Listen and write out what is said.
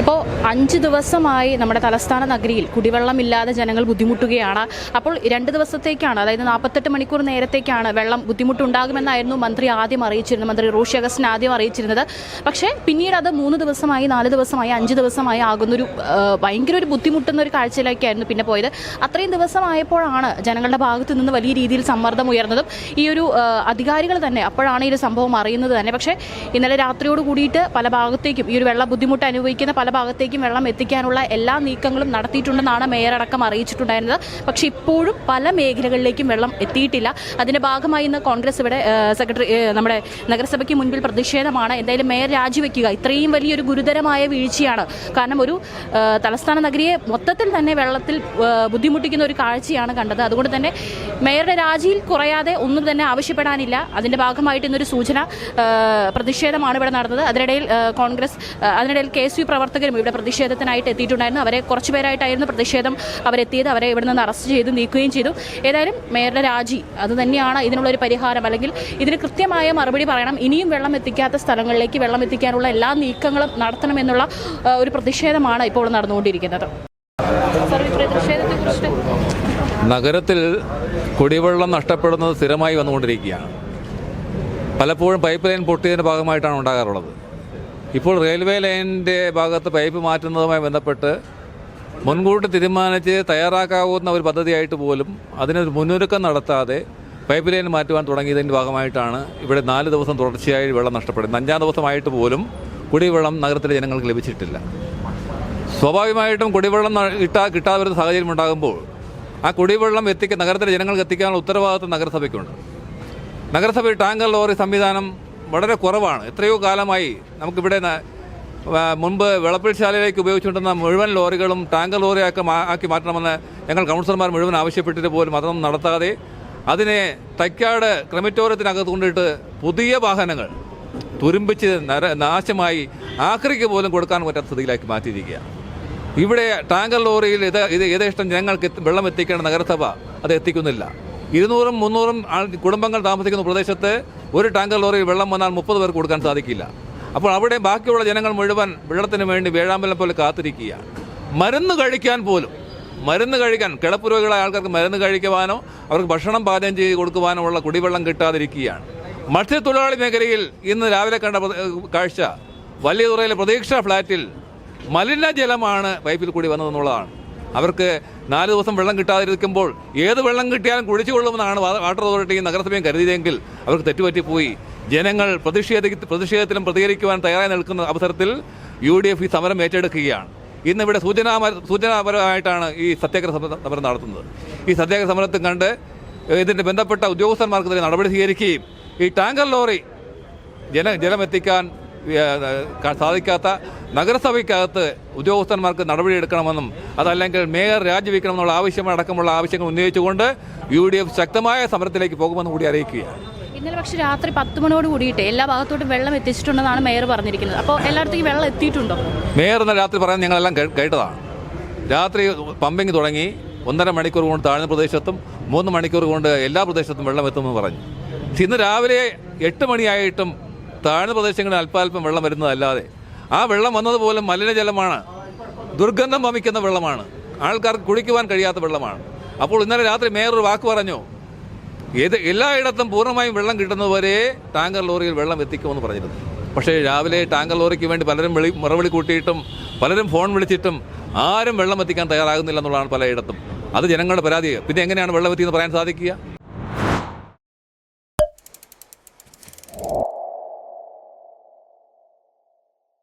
ഇപ്പോൾ അഞ്ച് ദിവസമായി നമ്മുടെ തലസ്ഥാന നഗരിയിൽ കുടിവെള്ളമില്ലാതെ ജനങ്ങൾ ബുദ്ധിമുട്ടുകയാണ്. അപ്പോൾ രണ്ട് ദിവസത്തേക്കാണ് അതായത് നാൽപ്പത്തെട്ട് മണിക്കൂർ നേരത്തേക്കാണ് വെള്ളം ബുദ്ധിമുട്ടുണ്ടാകുമെന്നായിരുന്നു മന്ത്രി ആദ്യം അറിയിച്ചിരുന്നത് മന്ത്രി റോഷി അഗസ്റ്റിൻ ആദ്യം അറിയിച്ചിരുന്നത്. പക്ഷേ പിന്നീട് അത് മൂന്ന് ദിവസമായി നാല് ദിവസമായി അഞ്ച് ദിവസമായി ആകുന്നൊരു ഭയങ്കര ഒരു ബുദ്ധിമുട്ടുന്ന ഒരു കാഴ്ചയിലേക്കായിരുന്നു പിന്നെ പോയത്. അത്രയും ദിവസമായപ്പോഴാണ് ജനങ്ങളുടെ ഭാഗത്തു നിന്ന് വലിയ രീതിയിൽ സമ്മർദ്ദം ഉയർന്നതും ഈ ഒരു അധികാരികൾ തന്നെ അപ്പോഴാണ് ഈ ഒരു സംഭവം അറിയുന്നത് തന്നെ. പക്ഷേ ഇന്നലെ രാത്രിയോട് കൂടിയിട്ട് പല ഭാഗത്തേക്കും ഈ ഒരു വെള്ള ബുദ്ധിമുട്ട് അനുഭവിക്കുന്ന പല ഭാഗത്തേക്കും വെള്ളം എത്തിക്കാനുള്ള എല്ലാ നീക്കങ്ങളും നടത്തിയിട്ടുണ്ടെന്നാണ് മേയർ അടക്കം അറിയിച്ചിട്ടുണ്ടായിരുന്നത്. പക്ഷേ ഇപ്പോഴും പല മേഖലകളിലേക്കും വെള്ളം എത്തിയിട്ടില്ല. അതിന്റെ ഭാഗമായി ഇന്ന് കോൺഗ്രസ് ഇവിടെ സെക്രട്ടറി നമ്മുടെ നഗരസഭയ്ക്ക് മുൻപിൽ പ്രതിഷേധമാണ്. എന്തായാലും മേയർ രാജിവെക്കുക ഇത്രയും വലിയൊരു ഗുരുതരമായ വീഴ്ചയാണ്. കാരണം ഒരു തലസ്ഥാന നഗരിയെ മൊത്തത്തിൽ തന്നെ വെള്ളത്തിൽ ബുദ്ധിമുട്ടിക്കുന്ന ഒരു കാഴ്ചയാണ് കണ്ടത്. അതുകൊണ്ട് തന്നെ മേയറുടെ രാജിയിൽ കുറയാതെ ഒന്നും തന്നെ ആവശ്യപ്പെടാനില്ല. അതിന്റെ ഭാഗമായിട്ട് ഇന്നൊരു സൂചന പ്രതിഷേധമാണ് ഇവിടെ നടന്നത്. അതിനിടയിൽ കോൺഗ്രസ് അതിനിടയിൽ കെ എസ് യു പ്രവർത്തകരും ഇവിടെ പ്രതിഷേധത്തിനായിട്ട് എത്തിയിട്ടുണ്ടായിരുന്നു. അവരെ കുറച്ച് പേരായിട്ടായിരുന്നു പ്രതിഷേധം അവരെത്തിയത്. അവരെ ഇവിടെ നിന്ന് അറസ്റ്റ് ചെയ്ത് നീക്കുകയും ചെയ്തു. ഏതായാലും മേയറുടെ രാജി അത് തന്നെയാണ് ഇതിനുള്ള ഒരു പരിഹാരം. അല്ലെങ്കിൽ ഇതിന് കൃത്യമായ മറുപടി പറയണം. ഇനിയും വെള്ളം എത്തിക്കാത്ത സ്ഥലങ്ങളിലേക്ക് വെള്ളം എത്തിക്കാനുള്ള എല്ലാ നീക്കങ്ങളും നടത്തണമെന്നുള്ള ഒരു പ്രതിഷേധമാണ് ഇപ്പോൾ നടന്നുകൊണ്ടിരിക്കുന്നത്. നഗരത്തിൽ കുടിവെള്ളം നഷ്ടപ്പെടുന്നത് സ്ഥിരമായി വന്നുകൊണ്ടിരിക്കുകയാണ്. പലപ്പോഴും പൈപ്പ് ലൈൻ പൊട്ടിയതിന്റെ ഭാഗമായിട്ടാണ് ഉണ്ടാകാറുള്ളത്. ഇപ്പോൾ റെയിൽവേ ലൈനിന്റെ ഭാഗത്ത് പൈപ്പ് മാറ്റുന്നതുമായി ബന്ധപ്പെട്ട് മുൻകൂട്ടി തീരുമാനിച്ച് തയ്യാറാക്കാവുന്ന ഒരു പദ്ധതിയായിട്ട് പോലും അതിനൊരു മുന്നൊരുക്കം നടത്താതെ പൈപ്പ് ലൈൻ മാറ്റുവാൻ തുടങ്ങിയതിന്റെ ഭാഗമായിട്ടാണ് ഇവിടെ നാല് ദിവസം തുടർച്ചയായി വെള്ളം നഷ്ടപ്പെടുന്നത്. അഞ്ചാം ദിവസമായിട്ട് പോലും കുടിവെള്ളം നഗരത്തിലെ ജനങ്ങൾക്ക് ലഭിച്ചിട്ടില്ല. സ്വാഭാവികമായിട്ടും കുടിവെള്ളം കിട്ടാ കിട്ടാതെ വരുന്ന സാഹചര്യം ഉണ്ടാകുമ്പോൾ ആ കുടിവെള്ളം എത്തിക്ക നഗരത്തിലെ ജനങ്ങൾക്ക് എത്തിക്കാനുള്ള ഉത്തരവാദിത്വം നഗരസഭയ്ക്കുണ്ട്. നഗരസഭയിൽ ടാങ്കർ ലോറി സംവിധാനം വളരെ കുറവാണ്. എത്രയോ കാലമായി നമുക്കിവിടെ മുൻപ് വിളപ്പിൽശാലയിലേക്ക് ഉപയോഗിച്ചുകൊണ്ടിരുന്ന മുഴുവൻ ലോറികളും ടാങ്കർ ലോറിയാക്കി ആക്കി മാറ്റണമെന്ന് ഞങ്ങൾ കൗൺസിലർമാർ മുഴുവൻ ആവശ്യപ്പെട്ടിട്ട് പോലും അതൊന്നും നടത്താതെ അതിനെ തൈക്കാട് ക്രമറ്റോറിയത്തിനകത്ത് കൊണ്ടിട്ട് പുതിയ വാഹനങ്ങൾ തുരുമ്പിച്ച് നര നാശമായി ആക്രിക്ക് പോലും കൊടുക്കാൻ പറ്റാത്ത സ്ഥിതിയിലാക്കി മാറ്റിയിരിക്കുക ഇവിടെ ടാങ്കർ ലോറിയിൽ ഇത് ഇത് യഥേഷ്ടം ജനങ്ങൾക്ക് വെള്ളം എത്തിക്കേണ്ട നഗരസഭ അത് എത്തിക്കുന്നില്ല. ഇരുന്നൂറും മുന്നൂറും കുടുംബങ്ങൾ താമസിക്കുന്ന പ്രദേശത്ത് ഒരു ടാങ്കർ ലോറിയിൽ വെള്ളം വന്നാൽ മുപ്പത് പേർക്ക് കൊടുക്കാൻ സാധിക്കില്ല. അപ്പോൾ അവിടെ ബാക്കിയുള്ള ജനങ്ങൾ മുഴുവൻ വെള്ളത്തിന് വേണ്ടി വേഴാമ്പലം പോലെ കാത്തിരിക്കുകയാണ്. മരുന്ന് കഴിക്കാൻ പോലും മരുന്ന് കഴിക്കാൻ കിളപ്പ് രോഗികളായ ആൾക്കാർക്ക് മരുന്ന് കഴിക്കുവാനോ അവർക്ക് ഭക്ഷണം പാചകം ചെയ്ത് കൊടുക്കുവാനോ ഉള്ള കുടിവെള്ളം കിട്ടാതിരിക്കുകയാണ്. മത്സ്യത്തൊഴിലാളി മേഖലയിൽ ഇന്ന് രാവിലെ കണ്ട കാഴ്ച വലിയ തുറയിലെ പ്രതീക്ഷ ഫ്ലാറ്റിൽ മലിനജലമാണ് പൈപ്പിൽ കൂടി വന്നതെന്നുള്ളതാണ്. അവർക്ക് നാല് ദിവസം വെള്ളം കിട്ടാതിരിക്കുമ്പോൾ ഏത് വെള്ളം കിട്ടിയാലും കുഴിച്ചു കൊള്ളുമെന്നാണ് വാട്ടർ അതോറിറ്റിയും നഗരസഭയും കരുതിയതെങ്കിൽ അവർക്ക് തെറ്റുപറ്റിപ്പോയി ജനങ്ങൾ പ്രതിഷേധ പ്രതിഷേധത്തിലും പ്രതികരിക്കുവാൻ തയ്യാറായി നിൽക്കുന്ന അവസരത്തിൽ യു ഡി എഫ് ഈ സമരം ഏറ്റെടുക്കുകയാണ്. ഇന്നിവിടെ സൂചനാ സൂചനാപരമായിട്ടാണ് ഈ സത്യാഗ്രഹ സമരം നടത്തുന്നത്. ഈ സത്യാഗ്രഹ സമരത്തിൽ കണ്ട് ഇതിന്റെ ബന്ധപ്പെട്ട ഉദ്യോഗസ്ഥന്മാർക്കെതിരെ നടപടി സ്വീകരിക്കുകയും ഈ ടാങ്കർ ലോറി ജല ജലമെത്തിക്കാൻ സാധിക്കാത്ത നഗരസഭയ്ക്കകത്ത് ഉദ്യോഗസ്ഥന്മാർക്ക് നടപടിയെടുക്കണമെന്നും അതല്ലെങ്കിൽ മേയർ രാജിവെക്കണമെന്നുള്ള ആവശ്യം അടക്കമുള്ള ആവശ്യങ്ങൾ ഉന്നയിച്ചുകൊണ്ട് യു ഡി എഫ് ശക്തമായ സമരത്തിലേക്ക് പോകുമെന്ന് കൂടി അറിയിക്കുകയാണ്. ഇന്നലെ പക്ഷെ രാത്രി പത്ത് മണിയോട് കൂടിയിട്ട് എല്ലാ ഭാഗത്തോട്ടും വെള്ളം എത്തിച്ചിട്ടുണ്ടെന്നാണ് മേയർ പറഞ്ഞിരിക്കുന്നത്. അപ്പോൾ എല്ലായിടത്തേക്കും വെള്ളം എത്തിയിട്ടുണ്ടോ? മേയർ എന്ന രാത്രി പറയാൻ ഞങ്ങളെല്ലാം കേട്ടതാണ്. രാത്രി പമ്പിങ് തുടങ്ങി ഒന്നര മണിക്കൂർ കൊണ്ട് താഴ്ന്ന പ്രദേശത്തും മൂന്ന് മണിക്കൂർ കൊണ്ട് എല്ലാ പ്രദേശത്തും വെള്ളം എത്തുമെന്ന് പറഞ്ഞു. ഇന്ന് രാവിലെ എട്ട് മണിയായിട്ടും താഴ്ന്ന പ്രദേശങ്ങളിൽ അല്പാൽപ്പം വെള്ളം വരുന്നതല്ലാതെ. ആ വെള്ളം വന്നതുപോലെ മലിനജലമാണ്. ദുർഗന്ധം വമിക്കുന്ന വെള്ളമാണ്. ആൾക്കാർക്ക് കുടിക്കുവാൻ കഴിയാത്ത വെള്ളമാണ്. അപ്പോൾ ഇന്നലെ രാത്രി മേയർ ഒരു വാക്ക് പറഞ്ഞു? ഏത് എല്ലായിടത്തും പൂർണമായും വെള്ളം കിട്ടുന്നതുവരെ ടാങ്കർ ലോറിയിൽ വെള്ളം എത്തിക്കുമെന്ന് പറഞ്ഞിരുന്നു. പക്ഷേ രാവിലെ ടാങ്കർ ലോറിക്ക് വേണ്ടി പലരും വിളി മറുപടി കൂട്ടിയിട്ടും പലരും ഫോൺ വിളിച്ചിട്ടും ആരും വെള്ളം എത്തിക്കാൻ തയ്യാറാകുന്നില്ല എന്നുള്ളതാണ് പലയിടത്തും. അത് ജനങ്ങളുടെ പരാതി പിന്നെ എങ്ങനെയാണ് വെള്ളം എത്തിയെന്ന് പറയാൻ സാധിക്കുക?